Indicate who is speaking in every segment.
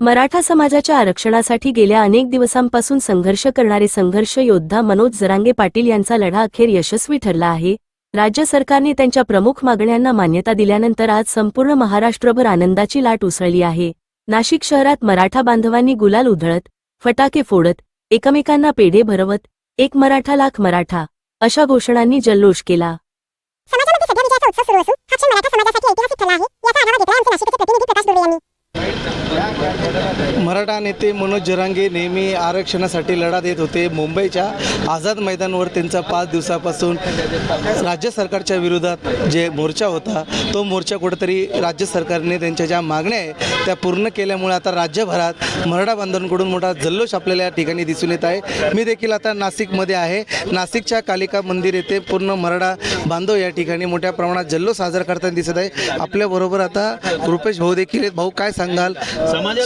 Speaker 1: मराठा समाजाच्या आरक्षणासाठी गेल्या अनेक दिवसांपासून संघर्ष करणारे संघर्ष योद्धा मनोज जरांगे पाटील यांचा लढा अखेर यशस्वी ठरला आहे. राज्य सरकारने त्यांच्या प्रमुख मागण्यांना मान्यता दिल्यानंतर आज संपूर्ण महाराष्ट्रभर आनंदाची लाट उसळली आहे. नाशिक शहरात मराठा बांधवांनी गुलाल उधळत फटाके फोडत एकमेकांना पेढे भरवत एक मराठा लाख मराठा अशा घोषणांनी जल्लोष केला.
Speaker 2: मराठा
Speaker 3: नेते मनोज जरांगे नेहमी आरक्षणासाठी लढा देत होते. मुंबईच्या आझाद मैदानावर त्यांचा पाच दिवसापासून राज्य सरकारच्या विरोधात जे मोर्चा होता तो मोर्चा कुठेतरी राज्य सरकारने त्यांच्या ज्या मागण्या आहे त्या पूर्ण केल्यामुळे आता राज्यभरात मराठा बांधवांकडून मोठा जल्लोष आपल्याला या ठिकाणी दिसून येत आहे. मी देखील आता नाशिकमध्ये आहे. नाशिकच्या कालिका मंदिर येथे पूर्ण मराठा बांधव या ठिकाणी मोठ्या प्रमाणात जल्लोष साजरा करताना दिसत आहे. आपल्याबरोबर आता रुपेश भाऊ देखील आहेत. भाऊ काय सांगाल?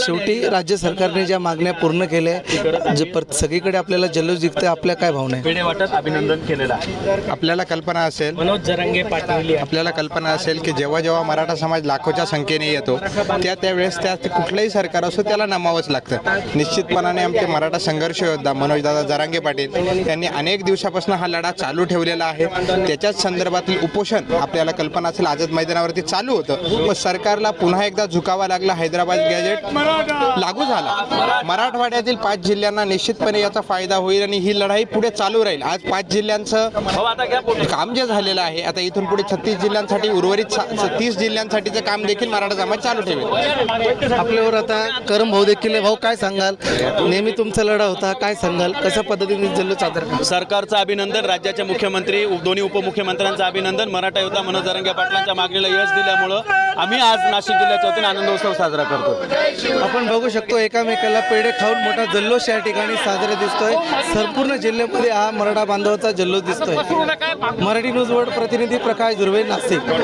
Speaker 3: शेवटी राज्य सरकारने ज्या मागण्या पूर्ण केल्या जे पर सगळीकडे आपल्याला जल्लोष दिसतंय आपल्या काय भावना आहे
Speaker 4: वाटत अभिनंदन केलेलं आहे.
Speaker 5: आपल्याला कल्पना असेल
Speaker 4: मनोज जरांगे पाटील
Speaker 5: आपल्याला कल्पना असेल की जेव्हा जेव्हा मराठा समाज लाखोच्या संख्येने येतो त्या त्यावेळेस त्या कुठलंही सरकार असो त्याला नमावंच लागतं. निश्चितपणाने आमचे मराठा संघर्ष योद्धा मनोजदादा जरांगे पाटील यांनी अनेक दिवसापासून हा लढा चालू ठेवलेला आहे. त्याच्याच संदर्भातील उपोषण आपल्याला कल्पना असेल आझाद मैदानावरती चालू होतं. व सरकारला पुन्हा एकदा झुकावा लागला हैदराबाद गॅजेट लागू झाला. मराठवाड्यातील पाच जिल्ह्यांना निश्चितपणे याचा फायदा होईल आणि ही लढाई पुढे चालू राहील. आज पाच जिल्ह्यांचं
Speaker 4: हो.
Speaker 5: काम जे झालेलं आहे आता इथून पुढे छत्तीस जिल्ह्यांसाठी उर्वरित तीस जिल्ह्यांसाठीचं काम देखील मराठा समाज चालू ठेवेल.
Speaker 3: आपल्यावर आता करम भाऊ देखील भाऊ काय सांगाल? नेहमी तुमचा लढा होता. काय सांगाल? कशा पद्धतीने जल्लोष साजरा करता?
Speaker 4: सरकारचं अभिनंदन राज्याचे मुख्यमंत्री दोन्ही उपमुख्यमंत्र्यांचं अभिनंदन मराठा योद्धा मनोज जरांगे पाटलांच्या मागणीला यश दिल्यामुळं आम्ही आज नाशिक जिल्ह्याच्या वतीने आनंदोत्सव साजरा करतो
Speaker 3: आपण बघू शकतो एकामेकाला पेढे खाऊन मोठा जल्लोष या ठिकाणी साजरा दिसतोय. संपूर्ण जिल्ह्यामध्ये हा मराठा बांधवाचा जल्लोष दिसतोय. मराठी न्यूज वर्ल्ड प्रतिनिधी प्रकाश दुर्वे नाशिक.